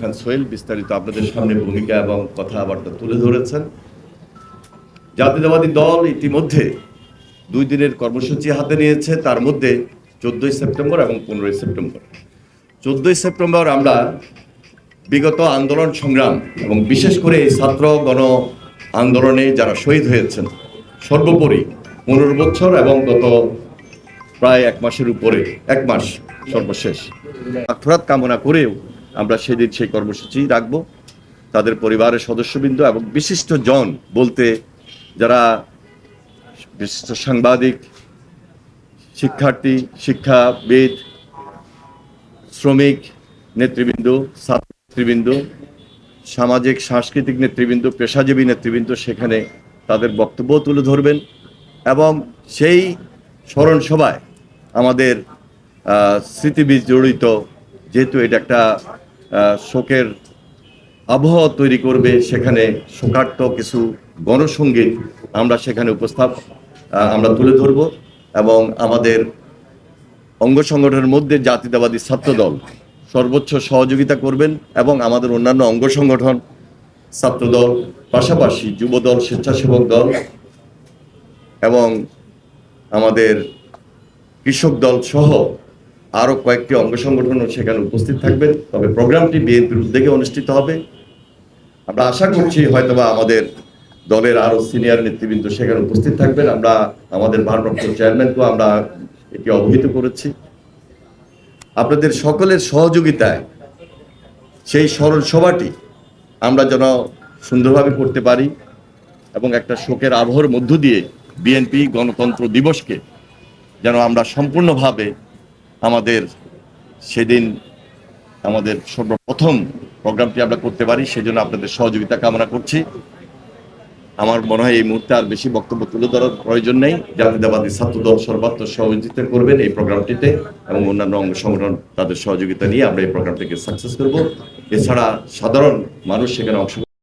খান সোহেল বিস্তারিত আপনাদের সামনে ভূমিকা এবং কথাবার্তা তুলে ধরেছেন। জাতীয়তাবাদী দল ইতিমধ্যে দুই দিনের কর্মসূচি হাতে নিয়েছে, তার মধ্যে চোদ্দোই সেপ্টেম্বর এবং পনেরোই সেপ্টেম্বর। চোদ্দোই সেপ্টেম্বর আমরা বিগত আন্দোলন সংগ্রাম এবং বিশেষ করে ছাত্র গণ আন্দোলনে যারা শহীদ হয়েছেন, সর্বোপরি পনেরো বছর এবং গত প্রায় এক মাসের উপরে, এক মাস সর্বশেষ। আত্মরাত কামনা করেও আমরা সেদিন সেই কর্মসূচি রাখব। তাদের পরিবারের সদস্যবৃন্দ এবং বিশিষ্ট জন বলতে যারা বিশিষ্ট সাংবাদিক শিক্ষার্থী শিক্ষাবিদ শ্রমিক নেতৃবৃন্দ ছাত্র নেতৃবৃন্দ সামাজিক সাংস্কৃতিক নেতৃবৃন্দ পেশাজীবী নেতৃবৃন্দ সেখানে তাদের বক্তব্য তুলে ধরবেন এবং সেই স্মরণ সভায় আমাদের আহ, স্মৃতিবীজ জড়িত যেহেতু এটা একটা শোকের আবহাওয়া তৈরি করবে, সেখানে শোকার্ত কিছু গণসঙ্গীত আমরা সেখানে উপস্থাপ আমরা তুলে ধরব এবং আমাদের অঙ্গ সংগঠনের মধ্যে জাতীয়তাবাদী ছাত্রদল সর্বোচ্চ সহযোগিতা করবেন এবং আমাদের অন্যান্য অঙ্গ সংগঠন, ছাত্রদল, পাশাপাশি যুবদল, স্বেচ্ছাসেবক দল এবং আমাদের কৃষক দল সহ আরও কয়েকটি অঙ্গ সংগঠনও সেখানে উপস্থিত থাকবেন। তবে প্রোগ্রামটি বিএনপির উদ্যোগে অনুষ্ঠিত হবে। আমরা আশা করছি হয়তোবা আমাদের দলের আরও সিনিয়র নেতৃবৃন্দ সেখানে উপস্থিত থাকবেন। আমরা আমাদের ভারপ্রাপ্ত চেয়ারম্যানকেও আমরা এটি অবহিত করেছি। আপনাদের সকলের সহযোগিতায় সেই স্মরণ সভাটি আমরা যেন সুন্দরভাবে করতে পারি এবং একটা শোকের আবহর মধ্য দিয়ে বিএনপি গণতন্ত্র দিবসকে যেন আমরা সম্পূর্ণভাবে আমাদের সেদিন আমাদের সর্বপ্রথম প্রোগ্রামটি আমরা করতে পারি, সেজন্য আপনাদের সহযোগিতা কামনা করছি। আমার মনে হয় এই মুহূর্তে আর বেশি বক্তব্য তুলে ধরার প্রয়োজন নেই। জাতীয়তাবাদী ছাত্রদল সর্বাত্মক সহযোগিতা করবেন এই প্রোগ্রামটিতে এবং অন্যান্য অঙ্গ সংগঠন তাদের সহযোগিতা নিয়ে আমরা এই প্রোগ্রামটিকে সাকসেস করব। এছাড়া সাধারণ মানুষ সেখানে অংশ